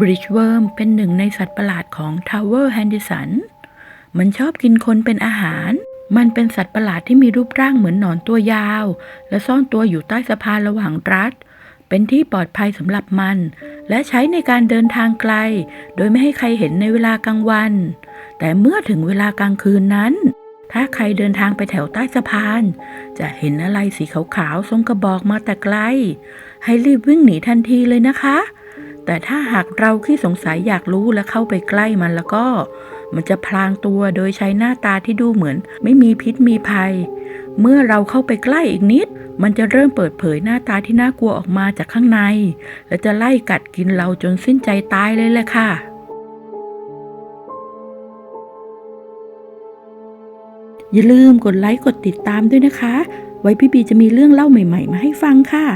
บริชเวิร์มเป็นหนึ่งในสัตว์ประหลาดของทาวเวอร์แฮนดิสัน มันชอบกินคนเป็นอาหาร มันเป็นสัตว์ประหลาดที่มีรูปร่างเหมือนหนอนตัวยาว และซ่อนตัวอยู่ใต้สะพานระหว่างรัฐ เป็นที่ปลอดภัยสำหรับมัน และใช้ในการเดินทางไกล โดยไม่ให้ใครเห็นในเวลากลางวัน แต่เมื่อถึงเวลากลางคืนนั้น ถ้าใครเดินทางไปแถวใต้สะพาน จะเห็นอะไรสีขาวๆทรงกระบอกมาแต่ไกล ให้รีบวิ่งหนีทันทีเลยนะคะ แต่ถ้าหากเราขี้สงสัยอยากรู้และเข้าไปใกล้มันแล้วก็ มันจะพลางตัวโดยใช้หน้าตาที่ดูเหมือน ไม่มีพิษมีภัย เมื่อเราเข้าไปใกล้อีกนิด มันจะเริ่มเปิดเผยหน้าตาที่น่ากลัวออกมาจากข้างใน และจะไล่กัดกินเราจนสิ้นใจตายเลยแหละค่ะอย่าลืมกดไลค์กดติดตามด้วยนะคะ ไว้พี่บีจะมีเรื่องเล่าใหม่ ๆ มาให้ฟังค่ะ